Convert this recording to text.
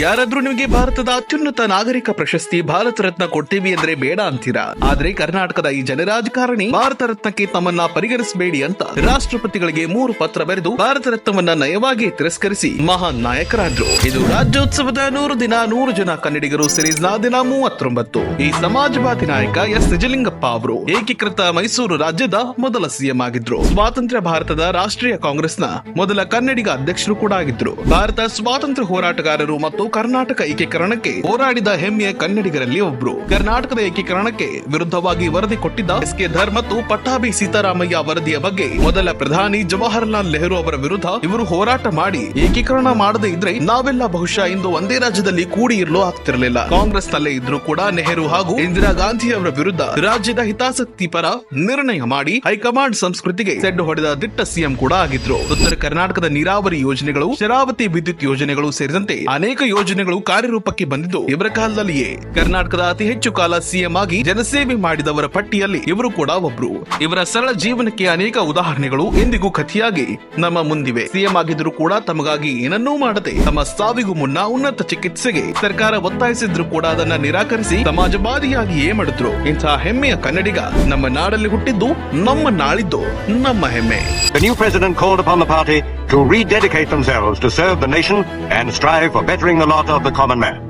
ಯಾರಾದ್ರೂ ನಿಮಗೆ ಭಾರತದ ಅತ್ಯುನ್ನತ ನಾಗರಿಕ ಪ್ರಶಸ್ತಿ ಭಾರತ ರತ್ನ ಕೊಡ್ತೀವಿ ಅಂದ್ರೆ ಬೇಡ ಅಂತೀರಾ? ಆದ್ರೆ ಕರ್ನಾಟಕದ ಈ ಜನರಾಜಕಾರಣಿ ಭಾರತ ರತ್ನಕ್ಕೆ ತಮ್ಮನ್ನ ಪರಿಗಣಿಸಬೇಡಿ ಅಂತ ರಾಷ್ಟ್ರಪತಿಗಳಿಗೆ ಮೂರು ಪತ್ರ ಬರೆದು ಭಾರತ ರತ್ನವನ್ನ ನಯವಾಗಿ ತಿರಸ್ಕರಿಸಿ ಮಹಾನ್ ನಾಯಕರಾದ್ರು. ಇದು ರಾಜ್ಯೋತ್ಸವದ ನೂರು ದಿನ, ನೂರು ಜನ ಕನ್ನಡಿಗರು ಸಿರೀಸ್ನ ದಿನ ಮೂವತ್ತೊಂಬತ್ತು. ಈ ಸಮಾಜವಾದಿ ನಾಯಕ ಎಸ್ ನಿಜಲಿಂಗಪ್ಪ ಅವರು ಏಕೀಕೃತ ಮೈಸೂರು ರಾಜ್ಯದ ಮೊದಲ ಸಿಎಂ ಆಗಿದ್ರು. ಸ್ವಾತಂತ್ರ್ಯ ಭಾರತದ ರಾಷ್ಟ್ರೀಯ ಕಾಂಗ್ರೆಸ್ನ ಮೊದಲ ಕನ್ನಡಿಗ ಅಧ್ಯಕ್ಷರು ಕೂಡ ಆಗಿದ್ರು. ಭಾರತ ಸ್ವಾತಂತ್ರ್ಯ ಹೋರಾಟಗಾರರು ಮತ್ತು ಕರ್ನಾಟಕ ಏಕೀಕರಣಕ್ಕೆ ಹೋರಾಡಿದ ಹೆಮ್ಮೆಯ ಕನ್ನಡಿಗರಲ್ಲಿ ಒಬ್ರು. ಕರ್ನಾಟಕದ ಏಕೀಕರಣಕ್ಕೆ ವಿರುದ್ಧವಾಗಿ ವರದಿ ಕೊಟ್ಟಿದ್ದ ಎಸ್ ಕೆ ಧರ್ ಮತ್ತು ಪಟ್ಟಾಭಿ ಸೀತಾರಾಮಯ್ಯ ವರದಿಯ ಬಗ್ಗೆ ಮೊದಲ ಪ್ರಧಾನಿ ಜವಾಹರ್ಲಾಲ್ ನೆಹರು ಅವರ ವಿರುದ್ಧ ಇವರು ಹೋರಾಟ ಮಾಡಿ ಏಕೀಕರಣ ಮಾಡದೇ ಇದ್ರೆ ನಾವೆಲ್ಲ ಬಹುಶಃ ಇಂದು ಒಂದೇ ರಾಜ್ಯದಲ್ಲಿ ಕೂಡಿ ಇರಲು ಆಗ್ತಿರಲಿಲ್ಲ. ಕಾಂಗ್ರೆಸ್ ನಲ್ಲೇ ಇದ್ರೂ ಕೂಡ ನೆಹರು ಹಾಗೂ ಇಂದಿರಾ ಗಾಂಧಿ ಅವರ ವಿರುದ್ಧ ರಾಜ್ಯದ ಹಿತಾಸಕ್ತಿ ಪರ ನಿರ್ಣಯ ಮಾಡಿ ಹೈಕಮಾಂಡ್ ಸಂಸ್ಕೃತಿಗೆ ಸೆಡ್ಡು ಹೊಡೆದ ದಿಟ್ಟ ಸಿಎಂ ಕೂಡ ಆಗಿದ್ರು. ಉತ್ತರ ಕರ್ನಾಟಕದ ನೀರಾವರಿ ಯೋಜನೆಗಳು, ಶರಾವತಿ ವಿದ್ಯುತ್ ಯೋಜನೆಗಳು ಸೇರಿದಂತೆ ಅನೇಕ ಯೋಜನೆಗಳು ಕಾರ್ಯರೂಪಕ್ಕೆ ಬಂದಿದ್ದು. ಇವರ ಕಾಲದಲ್ಲಿಯೇ ಕರ್ನಾಟಕದ ಅತಿ ಹೆಚ್ಚು ಕಾಲ ಸಿಎಂ ಆಗಿ ಜನಸೇವೆ ಮಾಡಿದವರ ಪಟ್ಟಿಯಲ್ಲಿ ಇವರು ಕೂಡ ಒಬ್ರು. ಇವರ ಸರಳ ಜೀವನಕ್ಕೆ ಅನೇಕ ಉದಾಹರಣೆಗಳು ಎಂದಿಗೂ ಕಥೆಯಾಗಿ ನಮ್ಮ ಮುಂದಿವೆ. ಸಿಎಂ ಆಗಿದ್ರು ಕೂಡ ತಮಗಾಗಿ ಏನನ್ನೂ ಮಾಡದೆ ತಮ್ಮ ಸಾವಿಗೂ ಮುನ್ನ ಉನ್ನತ ಚಿಕಿತ್ಸೆಗೆ ಸರ್ಕಾರ ಒತ್ತಾಯಿಸಿದ್ರು ಕೂಡ ಅದನ್ನ ನಿರಾಕರಿಸಿ ಸಮಾಜವಾದಿಯಾಗಿಯೇ ಮಾಡಿದ್ರು. ಇಂತಹ ಹೆಮ್ಮೆಯ ಕನ್ನಡಿಗ ನಮ್ಮ ನಾಡಲ್ಲಿ ಹುಟ್ಟಿದ್ದು ನಮ್ಮ ನಾಳಿದ್ದು ನಮ್ಮ ಹೆಮ್ಮೆ. The new president called upon the party to rededicate themselves to serve the nation and strive for bettering the lot of the common man.